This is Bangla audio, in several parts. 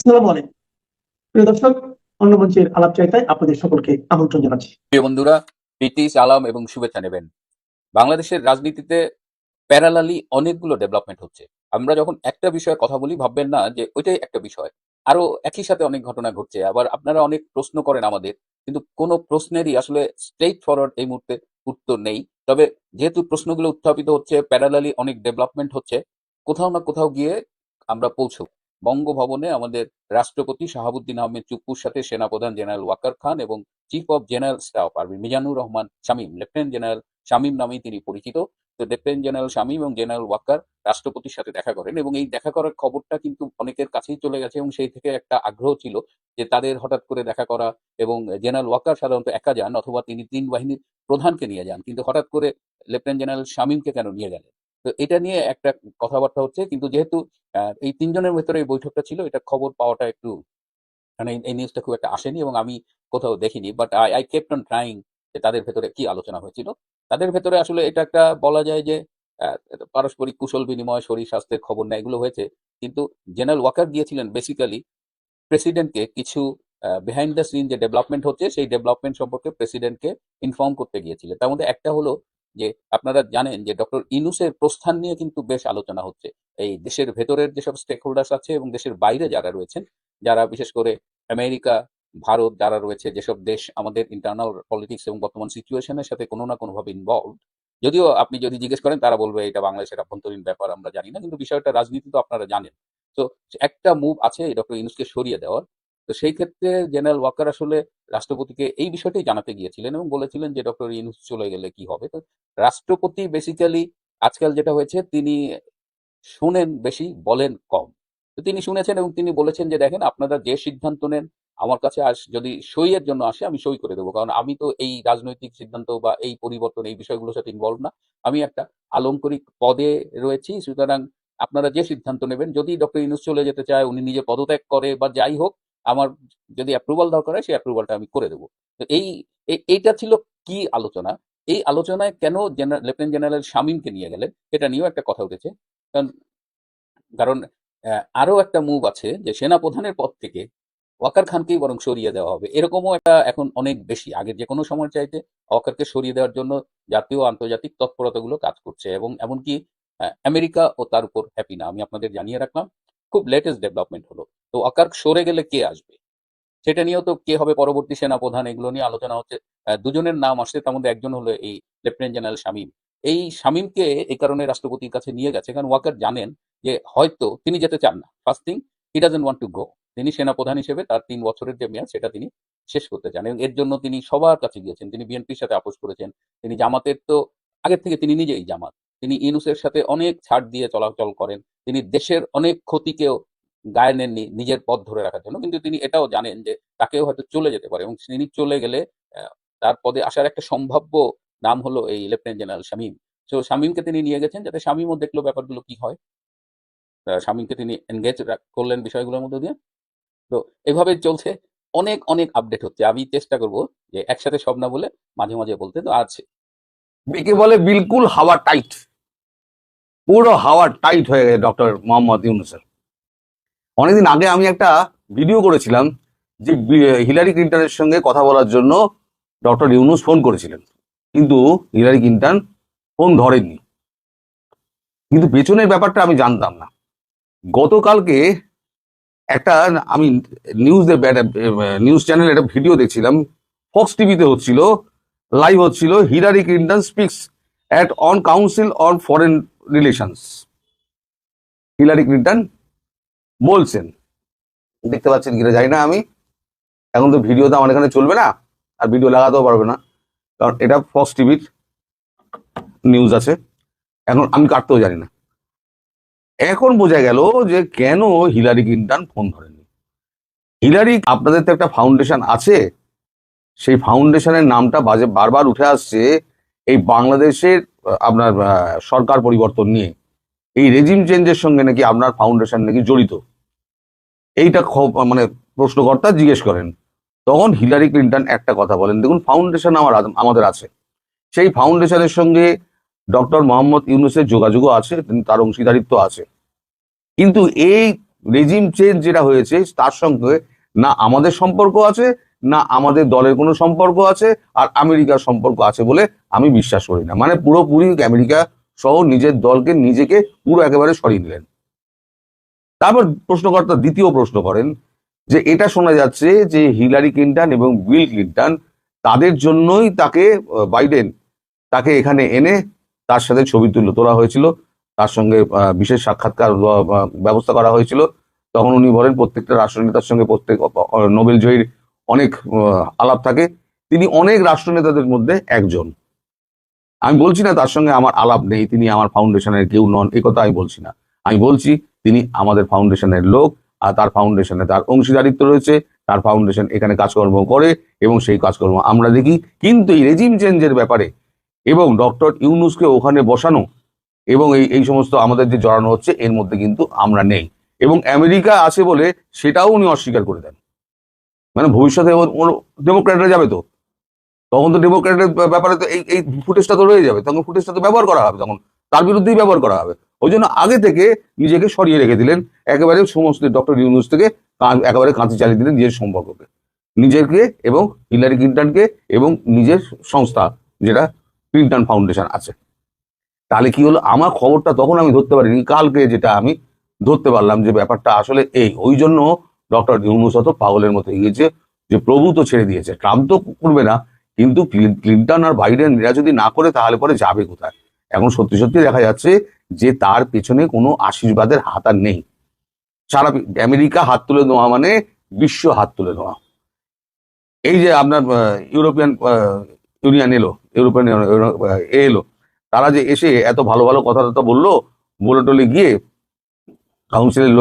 আসসালামু আলাইকুম। প্রিয় দর্শক অন্য মঞ্চের আলাপ চাইতায় আপনাদের সকলকে আমন্ত্রণ জানাচ্ছি। প্রিয় বন্ধুরা, প্রীতি, সালাম এবং শুভেচ্ছা নেবেন। বাংলাদেশের রাজনীতিতে প্যারালালি অনেকগুলো ডেভেলপমেন্ট হচ্ছে। আমরা যখন একটা বিষয়ে কথা বলি, ভাববেন না যে ওইটাই একটা বিষয়। আরও একই সাথে অনেক ঘটনা ঘটছে। আবার আপনারা অনেক প্রশ্ন করেন আমাদের, কিন্তু কোনো প্রশ্নেরই আসলে স্ট্রেট ফরওয়ার্ড এই মুহূর্তে উত্তর নেই। তবে যেহেতু প্রশ্নগুলো উত্থাপিত হচ্ছে প্যারালালি অনেক ডেভেলপমেন্ট হচ্ছে, কোথাও না কোথাও গিয়ে আমরা পৌঁছব। বঙ্গভবনে আমাদের রাষ্ট্রপতি শাহাবুদ্দিন আহমেদ চুপ্পুর সাথে সেনাপ্রধান জেনারেল ওয়াকার খান এবং chief of general staff army Mizanur Rahman Shamim. Lieutenant general Shamim নামেই তিনি পরিচিত। তো লেফটেন্যান্ট জেনারেল শামীম এবং জেনারেল ওয়াকার রাষ্ট্রপতির সাথে দেখা করেন এবং এই দেখা করার খবরটা কিন্তু অনেকের কাছেই চলে গেছে এবং সেই থেকে একটা আগ্রহ ছিল যে তাদের হঠাৎ করে দেখা করা এবং জেনারেল ওয়াকার সাধারণত একা যান অথবা তিনি তিন বাহিনীর প্রধানকে নিয়ে যান। কিন্তু হঠাৎ করে লেফটেন্যান্ট জেনারেল শামীমকে কেন নিয়ে গেলেন? তো এটা নিয়ে একটা কথাবার্তা হচ্ছে, কিন্তু যেহেতু এই তিনজনের ভেতরে এই বৈঠকটা ছিল, এটা খবর পাওয়াটা একটু মানে এই নিউজটা খুব একটা আসেনি এবং আমি কোথাও দেখিনি but I I kept on trying যে তাদের ভেতরে কি আলোচনা হয়েছিল। তাদের ভেতরে আসলে এটা একটা বলা যায় যে পারস্পরিক কুশল বিনিময়, শরীর স্বাস্থ্যের খবর না এগুলো হয়েছে। কিন্তু জেনারেল ওয়াকার গিয়েছিলেন বেসিক্যালি প্রেসিডেন্টকে কিছু বিহাইন্ড দ্য সিন যে ডেভেলপমেন্ট হচ্ছে, সেই ডেভেলপমেন্ট সম্পর্কে প্রেসিডেন্টকে ইনফর্ম করতে গিয়েছিলেন। তার মধ্যে একটা হলো যে আপনারা জানেন যে ডক্টর ইনুসের প্রস্থান নিয়ে কিন্তু বেশ আলোচনা হচ্ছে। এই দেশের ভেতরের যেসব স্টেক হোল্ডার্স আছে এবং দেশের বাইরে যারা রয়েছেন, যারা বিশেষ করে আমেরিকা, ভারত যারা রয়েছে, যেসব দেশ আমাদের ইন্টারনাল পলিটিক্স এবং বর্তমান সিচুয়েশনের সাথে কোনো না কোনোভাবে ইনভলভ যদিও আপনি যদি জিজ্ঞেস করেন, তারা বলবে এটা বাংলাদেশের আভ্যন্তরীণ ব্যাপার আমরা জানি না, কিন্তু বিষয়টা রাজনীতি তো আপনারা জানেন। তো একটা মুভ আছে ডক্টর ইনুসকে সরিয়ে দেওয়ার তো সেই ক্ষেত্রে জেনারেল ওয়াকার আসলে রাষ্ট্রপতিকে এই বিষয়টাই জানাতে গিয়েছিলেন এবং বলেছিলেন যে ডক্টর ইনুস চলে গেলে কি হবে। তো রাষ্ট্রপতি বেসিক্যালি আজকাল যেটা হয়েছে, তিনি শুনেন বেশি, বলেন কম। তো তিনি শুনেছেন এবং তিনি বলেছেন যে, দেখেন, আপনারা যে সিদ্ধান্ত নেন, আমার কাছে আস, যদি সইয়ের জন্য আসে, আমি সই করে দেবো। কারণ আমি তো এই রাজনৈতিক সিদ্ধান্ত বা এই পরিবর্তন, এই বিষয়গুলোর সাথে ইনভলভ না। আমি একটা আলঙ্করিক পদে রয়েছি, সুতরাং আপনারা যে সিদ্ধান্ত নেবেন, যদি ডক্টর ইনুস চলে যেতে চায়, উনি নিজে পদত্যাগ করে বা যাই হোক আমার যদি অ্যাপ্রুভাল দরকার হয় সেই অ্যাপ্রুভালটা আমি করে দেবো। তো এই এই- এইটা ছিল কি আলোচনা? এই আলোচনায় কেন জেনারেল লেফটেন্যান্ট জেনারেল শামীমকে নিয়ে গেলেন এটা নিয়েও একটা কথা উঠেছে। কারণ কারণ আহ, আরও একটা মুভ আছে যে সেনা প্রধানের পদ থেকে ওয়াকার খানকেই বরং সরিয়ে দেওয়া হবে। এরকমও একটা এখন অনেক বেশি। আগের যে কোনো সময় চাইতে ওয়াকারকে সরিয়ে দেওয়ার জন্য জাতীয় আন্তর্জাতিক তৎপরতাগুলো কাজ করছে এবং এমনকি আমেরিকা ও তার উপর হ্যাপি না। আমি আপনাদের জানিয়ে রাখলাম খুব লেটেস্ট ডেভেলপমেন্ট হলো। তো ওয়াকার সরে গেলে কে আসবে? সেটা নিয়েও তো কে হবে পরবর্তী সেনাপ্রধান এগুলো নিয়ে আলোচনা হচ্ছে। দুজনের নাম আসছে, তার মধ্যে একজন হলো এই লেফটেন্যান্ট জেনারেল শামীম। এই শামীমকে এই কারণে রাষ্ট্রপতির কাছে নিয়ে গেছে, কারণ ওয়াকার জানেন যে হয়তো তিনি যেতে চান না। First thing he doesn't want to go তিনি সেনাপ্রধান হিসেবে তার তিন বছরের যে মেয়াদ, সেটা তিনি শেষ করতে চান এবং এর জন্য তিনি সবার কাছে গিয়েছেন। তিনি বিএনপির সাথে আপোষ করেছেন। তিনি জামাতের তো, আগের থেকে তিনি নিজেই জামাত। তিনি ইনুসের সাথে অনেক ছাড় দিয়ে চলাচল করেন। তিনি দেশের অনেক ক্ষতিকেও গায়ে নেননি নিজের পথ ধরে রাখার জন্য। কিন্তু তিনি এটাও জানেন যে তাকেও হয়তো চলে যেতে পারে এবং তিনি চলে গেলে তার পদে আসার একটা সম্ভাব্য নাম হলো এই লেফটেন্যান্ট জেনারেল শামীম। তো শামীমকে তিনি নিয়ে গেছেন যাতে শামীমও দেখল ব্যাপারগুলো কি হয়। শামীমকে তিনি এনগেজ করলেন বিষয়গুলোর মধ্যে দিয়ে। তো এভাবে চলছে। অনেক অনেক আপডেট হচ্ছে। আমি চেষ্টা করব যে একসাথে সব না বলে মাঝে মাঝে বলতে। তো আছে বলে বিলকুল হাওয়া টাইট পুরো হাওয়া টাইট হয়ে গেছে ডক্টর মোহাম্মদ ইউনুসের। অনেকদিন আগে আমি একটা ভিডিও করেছিলাম যে হিলারি ক্লিন্টনের সঙ্গে কথা বলার জন্য ডক্টর ইউনুস ফোন করেছিলেন। কিন্তু হিলারি ক্লিন্টন ফোন ধরেননি। কিন্তু পেছনের ব্যাপারটা আমি জানতাম না। গতকালকে একটা আমি নিউজ নিউজ চ্যানেলে একটা ভিডিও দেখছিলাম। ফক্স টিভিতে হচ্ছিল লাইভ হচ্ছিল Hillary Clinton speaks at on council on foreign relations Hillary Clinton বলছেন দেখতে পাচ্ছেন কিনা জানি না আমি। এখন তো ভিডিও তো আমার এখানে চলবে না, আর ভিডিও লাগাতেও পারবে না। কারণ এটা ফক্স টিভির নিউজ আছে। এখন আমি কাটতেও জানি না। এখন বোঝা গেল যে কেন হিলারি ক্লিন্টন ফোন ধরেনি। হিলারি আপনাদের তো একটা ফাউন্ডেশন আছে। সেই ফাউন্ডেশনের নামটা বাজে বারবার উঠে আসছে। এই বাংলাদেশের আপনার সরকার পরিবর্তন নিয়ে। এই রেজিম চেঞ্জের সঙ্গে নাকি আপনার ফাউন্ডেশন নাকি জড়িত? এইটা মানে প্রশ্নকর্তা জিজ্ঞেস করেন। তখন হিলারি ক্লিন্টন একটা কথা বলেন, দেখুন ফাউন্ডেশন আমার আমাদের আছে। সেই ফাউন্ডেশনের সঙ্গে ডক্টর মোহাম্মদ ইউনুসের যোগাযোগও আছে তার অংশীদারিত্ব আছে। কিন্তু এই রেজিম চেঞ্জ যেটা হয়েছে, তার সঙ্গে না আমাদের সম্পর্ক আছে না আমাদের দলের কোনো সম্পর্ক আছে আর আমেরিকার সম্পর্ক আছে বলে আমি বিশ্বাস করি না। মানে পুরোপুরি আমেরিকা সহ নিজের দলকে নিজেকে পুরো একেবারে সরিয়ে নিলেন। তারপর প্রশ্নকর্তা দ্বিতীয় প্রশ্ন করেন যে এটা শোনা যাচ্ছে যে হিলারি ক্লিন্টন এবং বিল ক্লিন্টন তাদের জন্যই তাকে বাইডেন তাকে এখানে এনে তার সাথে ছবি তুলে তোলা হয়েছিল। তার সঙ্গে বিশেষ সাক্ষাৎকার ব্যবস্থা করা হয়েছিল। তখন উনি বলেন প্রত্যেকটা রাষ্ট্রনেতার সঙ্গে প্রত্যেক নোবেল জয়ীর অনেক আলাপ থাকে। তিনি অনেক রাষ্ট্রনেতাদের মধ্যে একজন। আমি বলছি না তার সঙ্গে আমার আলাপ নেই, তিনি আমার ফাউন্ডেশনের কেউ নন এই কথা আমি বলছি না। আমি বলছি, তিনি আমাদের ফাউন্ডেশনের লোক, আর তার ফাউন্ডেশনে তার অংশীদারিত্ব রয়েছে, তার ফাউন্ডেশন এখানে কাজকর্ম করে, এবং সেই কাজকর্ম আমরা দেখি। কিন্তু এই রেজিম চেঞ্জের ব্যাপারে এবং ডক্টর ইউনুসকে ওখানে বসানো, এবং এই এই সমস্ত আমাদের যে জড়ানো হচ্ছে, এর মধ্যে কিন্তু আমরা নেই। এবং আমেরিকা আছে বলে সেটাও উনি অস্বীকার করে দেন। মানে ভবিষ্যতে ডেমোক্র্যাটরা যাবে তো। তখন তো ডেমোক্র্যাটের ব্যাপারে তো এই এই ফুটেজটা তো রয়ে যাবে। তখন ফুটেজটা তো ব্যবহার করা হবে তখন। তার বিরুদ্ধেই ব্যবহার করা হবে। ওই জন্য আগে থেকে নিজেকে সরিয়ে রেখে দিলেন একেবারে সমস্ত ডক্টর ইউনুস থেকে একেবারে কাঁচি চালিয়ে দিলেন নিজের সম্পর্ককে। নিজেকে এবং হিলারি ক্লিন্টনকে এবং নিজের সংস্থা যেটা ক্লিন্টন ফাউন্ডেশন আছে। তাহলে কি হলো? আমার খবরটা তখন আমি ধরতে পারিনি। কালকে যেটা আমি ধরতে পারলাম যে ব্যাপারটা আসলে এই। ওই জন্য ডক্টর ইউনুস অত পাগলের মতো গিয়েছে যে প্রভু তো ছেড়ে দিয়েছে। ট্রাম্প তো করবে না, কিন্তু ক্লিন- ক্লিন্টন আর বাইডেন এরা যদি না করে, তাহলে পরে যাবে কোথায়? এখন সত্যি সত্যি দেখা যাচ্ছে যে তার পেছনে কোনো আশীর্বাদের হাত আর নেই। সারা আমেরিকা হাত তুলে দেওয়া মানে বিশ্ব হাত তুলে দেওয়া এই যে আপনার ইউরোপিয়ান ইউনিয়ন এলো, ইউরোপিয়ান এলো। তারা যে এসে এত ভালো ভালো কথা টথা বলল, বলে টলে গিয়ে কাউন্সিলের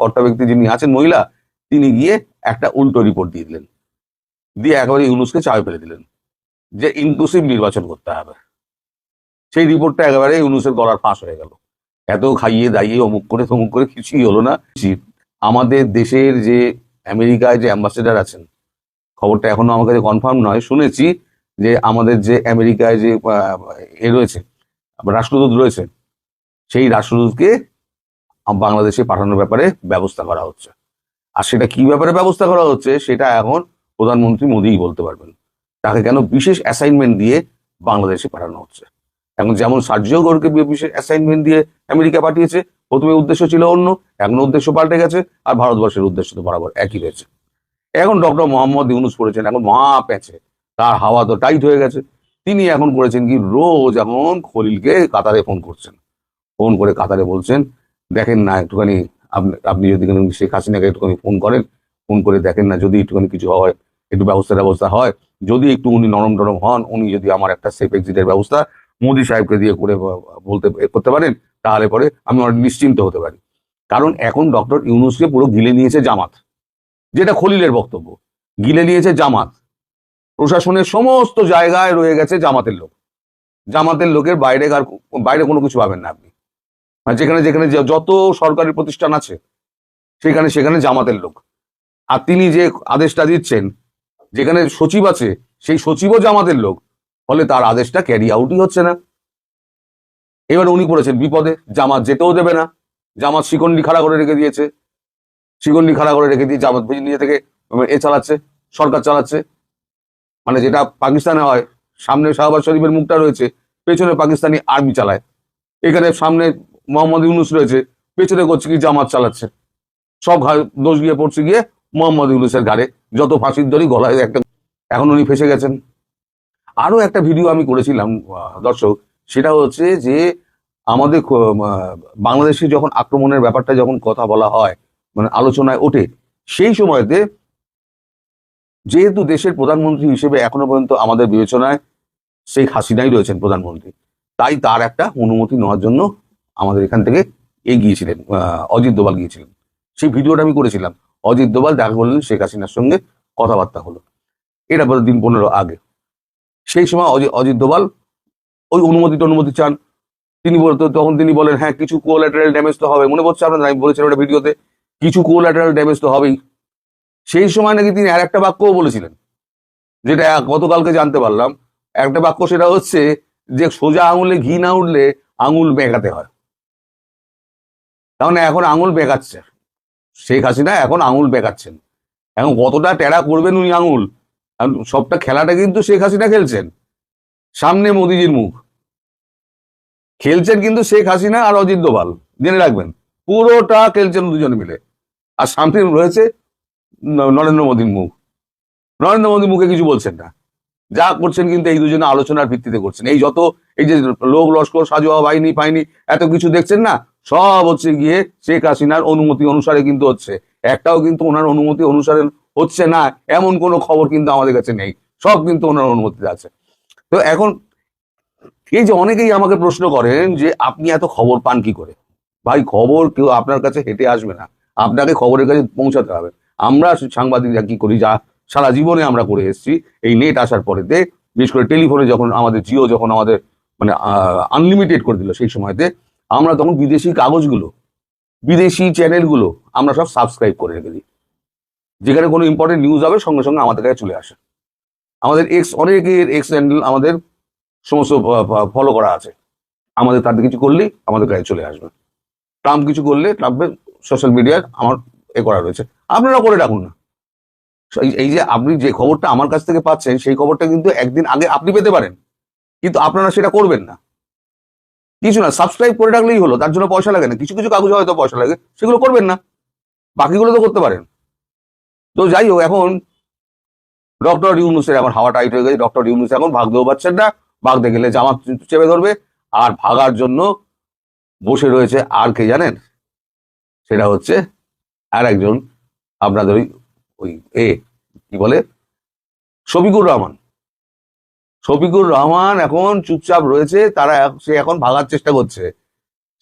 কর্তা ব্যক্তি যিনি আছেন মহিলা, তিনি গিয়ে একটা উল্টো রিপোর্ট দিয়ে দিলেন। দিয়ে একেবারে ইউনুসকে চাপে ফেলে দিলেন যে ইনক্লুসিভ নির্বাচন করতে হবে। সেই রিপোর্টটা একেবারে ইউনুসের গলার ফাঁস হয়ে গেল। এত খাইয়ে দাইয়ে অমুক করে তমুক করে কিছুই হলো না। আমাদের দেশের যে আমেরিকায় যে অ্যাম্বাসেডার আছেন, খবরটা এখনও আমার কাছে কনফার্ম নয়, শুনেছি যে আমাদের যে আমেরিকায় যে এ রয়েছে, রাষ্ট্রদূত রয়েছে, সেই রাষ্ট্রদূতকে বাংলাদেশে পাঠানোর ব্যাপারে ব্যবস্থা করা হচ্ছে। আর সেটা কি ব্যাপারে ব্যবস্থা করা হচ্ছে, সেটা এখন প্রধানমন্ত্রী মোদীই বলতে পারবেন। তাকে কেন বিশেষ অ্যাসাইনমেন্ট দিয়ে বাংলাদেশে পাঠানো হচ্ছে? এখন যেমন সার্জিও গোরকে বিশেষ অ্যাসাইনমেন্ট দিয়ে আমেরিকা পাঠিয়েছে, প্রথমে উদ্দেশ্য ছিল অন্য, এখন উদ্দেশ্য পাল্টে গেছে, আর ভারতবর্ষের উদ্দেশ্য তো বরাবর একই রয়েছে। এখন ডক্টর মোহাম্মদ ইউনুস পড়েছেন, এখন মহা প্যাঁচে তার হাওয়া তো টাইট হয়ে গেছে। তিনি এখন করেছেন কি, রোজ এখন খলিলকে কাতারে ফোন করছেন। ফোন করে কাতারে বলছেন দেখেন না, একটুখানি আপনি যদি শেখ হাসিনাকে একটুখানি ফোন করেন, ফোন করে দেখেন না যদি একটুখানি কিছু হয়, একটু ব্যবস্থা ব্যবস্থা হয়, যদি একটু উনি নরম টরম হন, উনি যদি আমার একটা সেফ এক্সিটের ব্যবস্থা মোদী সাহেবকে দিয়ে করে বলতে করতে পারেন, তাহলে পরে আমি অনেক নিশ্চিন্ত হতে পারি। কারণ এখন ডক্টর ইউনুসকে পুরো গিলে নিয়েছে জামাত, যেটা খলিলের বক্তব্য। গিলে নিয়েছে জামাত। প্রশাসনের সমস্ত জায়গায় রয়ে গেছে জামাতের লোক। জামাতের লোকের বাইরে আর বাইরে কোনো কিছু পাবেন না আপনি। মানে যেখানে যেখানে যত সরকারি প্রতিষ্ঠান আছে, সেখানে সেখানে জামাতের লোক। আর তিনি যে আদেশটা দিচ্ছেন, যেখানে সচিব আছে, সেই সচিবও জামাতের লোক। ফলে তার আদেশটা ক্যারি আউটই হচ্ছে না। এবার উনি পড়েছেন বিপদে। জামাত যেতেও দেবে না। জামাত শিকন্ডি খাড়া করে রেখে দিয়েছে। শিকন্ডি খাড়া করে রেখে দিয়ে জামাত নিজে থেকে এ চালাচ্ছে, সরকার চালাচ্ছে। মানে যেটা পাকিস্তানে হয়, সামনে শাহবাজ শরীফের মুখটা রয়েছে, পেছনে পাকিস্তানি আর্মি চালায়। এখানে সামনে মোহাম্মদ ইউনুস রয়েছে, পেছনে করছে কি জামাত চালাচ্ছে। সব দোষ গিয়ে পড়ছে গিয়ে মোহাম্মদ ইউনুসের ঘাড়ে যত ফাঁসির দড়ি গলায় একটা, এখন উনি ফেসে গেছেন। আরও একটা ভিডিও আমি করেছিলাম দর্শক, সেটা হচ্ছে যে আমাদের বাংলাদেশে যখন আক্রমণের ব্যাপারটা যখন কথা বলা হয় মানে আলোচনায় ওঠে, সেই সময়তে যেহেতু দেশের প্রধানমন্ত্রী হিসেবে এখনও পর্যন্ত আমাদের বিবেচনায় শেখ হাসিনাই রয়েছেন প্রধানমন্ত্রী, তাই তার একটা অনুমতি নেওয়ার জন্য আমাদের এখান থেকে এগিয়েছিলেন আহ, অজিত দোভাল গিয়েছিলেন। সেই ভিডিওটা আমি করেছিলাম। অজিত দোভাল দেখা করলেন শেখ হাসিনার সঙ্গে কথাবার্তা হলো। এটা বলে দিন পনেরো আগে। সেই সময় অজি- অজিত দোভাল ওই অনুমতি অনুমতি চান। তিনি বলতো তখন তিনি বলেন হ্যাঁ কিছু কোলাটারাল ড্যামেজ তো হবে। মনে পড়ছে আপনার আমি বলেছিলাম ওটা ভিডিওতে কিছু কোলাটারাল ড্যামেজ তো হবেই। সেই সময় নাকি তিনি আর একটা বাক্যও বলেছিলেন যেটা গতকালকে জানতে পারলাম। একটা বাক্য সেটা হচ্ছে যে সোজা আঙুলে ঘি না উঠলে আঙুল বেঁকাতে হয়। মানে এখন আঙুল বেঁকাচ্ছে। শেখ হাসিনা এখন আঙুল বেঁকাচ্ছেন। এখন কতটা টেরা করবেন উনি আঙুল? সবটা খেলাটা কিন্তু শেখ হাসিনা খেলছেন। সামনে মোদিজির মুখ। খেলছেন কিন্তু শেখ হাসিনা আর অজিত দোভাল। জেনে রাখবেন, পুরোটা খেলছেন দুজনে মিলে। আর সামনে রয়েছে নরেন্দ্র মোদীর মুখ। নরেন্দ্র মোদী মুখে কিছু বলছেন না। যা করছেন কিন্তু এই দুজনে আলোচনার ভিত্তিতে করছেন। এই যত এই যে লোক লস্কর, সাজোয়া, বাহিনী পাইনি এত কিছু দেখছেন না সব হচ্ছে গিয়ে শেখ হাসিনার অনুমতি অনুসারে কিন্তু হচ্ছে। একটাও কিন্তু ওনার অনুমতি অনুসারে হচ্ছে না, এমন কোনো খবর কিন্তু আমাদের কাছে নেই। সব কিন্তু ওনার অনুমতিতে আছে। তো এখন এই যে অনেকেই আমাকে প্রশ্ন করেন যে, আপনি এত খবর পান কি করে? ভাই, খবর কেউ আপনার কাছে হেঁটে আসবে না। আপনাকে খবরের কাছে পৌঁছাতে হবে। আমরা সাংবাদিকরা কি করি? যা সারা জীবনে আমরা করে এসেছি, এই নেট আসার পরেতে, বিশেষ করে টেলিফোনে যখন আমাদের জিও যখন আমাদের মানে আনলিমিটেড করে দিল সেই সময়তে আমরা তখন বিদেশি কাগজগুলো, বিদেশি চ্যানেলগুলো আমরা সব সাবস্ক্রাইব করে রেখে দিই। যেখানে কোনো ইম্পর্টেন্ট নিউজ হবে, সঙ্গে সঙ্গে আমাদের কাছে চলে আসে। আমাদের এক্স অনেকের এক্স হ্যান্ডেল আমাদের সমস্ত ফলো করা আছে। আমাদের তাদের কিছু করলেই আমাদের কাছে চলে আসবে। ট্রাম্প কিছু করলে ট্রাম্পের সোশ্যাল মিডিয়ায় আমার এ করা রয়েছে। আপনারা করে রাখুন না। এই যে আপনি যে খবরটা আমার কাছ থেকে পাচ্ছেন, সেই খবরটা কিন্তু একদিন আগে আপনি পেতে পারেন। কিন্তু আপনারা সেটা করবেন না। কিছু না সাবস্ক্রাইব করে রাখলেই হলো, তার জন্য পয়সা লাগে না, কিছু কিছু কাগজ হয়তো পয়সা লাগে, সেগুলো করবেন না, বাকিগুলো তো করতে পারেন। তো যাই হোক, এখন ডক্টর ইউনুসের এখন হাওয়া টাইট হয়ে গেছে, ডক্টর ইউনুস এখন ভাগতেও পারছেন না ভাগতে গেলে জামা চেপে ধরবে, আর ভাগার জন্য বসে রয়েছে আর কে জানেন? সেটা হচ্ছে আর একজন আপনাদের ওই ওই এ, কি বলে? শফিকুর রহমান। শফিকুর রহমান এখন চুপচাপ রয়েছে, তারা সে এখন ভাগার চেষ্টা করছে।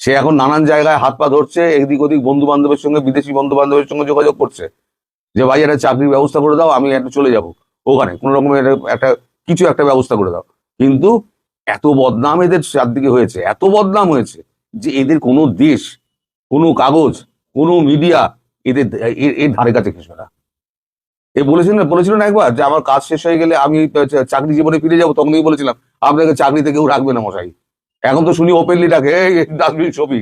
সে এখন নানান জায়গায় হাত পা ধরছে, এদিক ওদিক বন্ধু বান্ধবের সঙ্গে, বিদেশি বন্ধু বান্ধবের সঙ্গে যোগাযোগ করছে। যে ভাই, একটা চাকরির ব্যবস্থা করে দাও, আমি একটা চলে যাব। ওখানে কোনো রকমের একটা, কিছু একটা ব্যবস্থা করে দাও। কিন্তু এত বদনাম এদের চারদিকে হয়েছে, এত বদনাম হয়েছে যে এদের কোনো দেশ, কোনো কাগজ, কোনো মিডিয়া এদের এর ধারে কাছে কিছু না। এ বলেছিল না বলেছিল না একবার যে আমার কাজ শেষ হয়ে গেলে আমি চাকরি জীবনে ফিরে যাব তখনই বলেছিলাম, আপনাকে চাকরিতে কেউ রাখবে না মশাই। এখন তো শুনি ওপেনলি ডাকে ডাস্টবিন ছবি।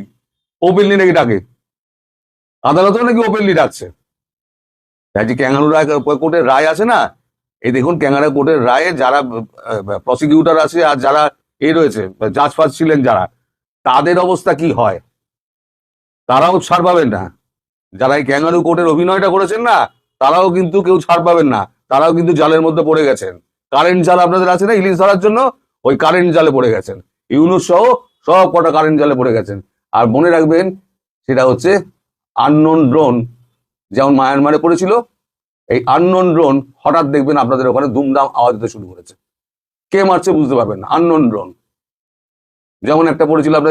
ওপেনলি নাকি ডাকে? আদালতেও নাকি ওপেনলি ডাকছে। যে ক্যাঙ্গারু রায় কোর্টের রায় আছে না, এই দেখুন ক্যাঙ্গারু কোর্টের রায়ে যারা প্রসিকিউটর আছে আর যারা এ রয়েছে জাজ ফাজ ছিলেন যারা, তাদের অবস্থা কি হয়? তারাও ছাড় পাবেন না। যারা এই ক্যাঙ্গারু কোর্টের অভিনয়টা করেছেন না তারাও কিন্তু কেউ ছাড় পাবেন না। তারাও কিন্তু জালের মধ্যে পড়ে গেছেন। কারেন্ট জাল আপনাদের আছে না ইলিশ ধরার জন্য? ওই কারেন্ট জালে পড়ে গেছেন। ইউনুস সহ সব কটা কারেন্ট জালে পড়ে গেছেন। আর মনে রাখবেন, সেটা হচ্ছে আননোন ড্রোন যেমন মায়ানমারে পড়েছিল, এই আননোন ড্রোন হঠাৎ দেখবেন আপনাদের ওখানে দুমদাম আওয়াজ দিতে শুরু করেছে। কে মারছে বুঝতে পারবেন আননোন ড্রোন যেমন একটা পড়েছিল আপনার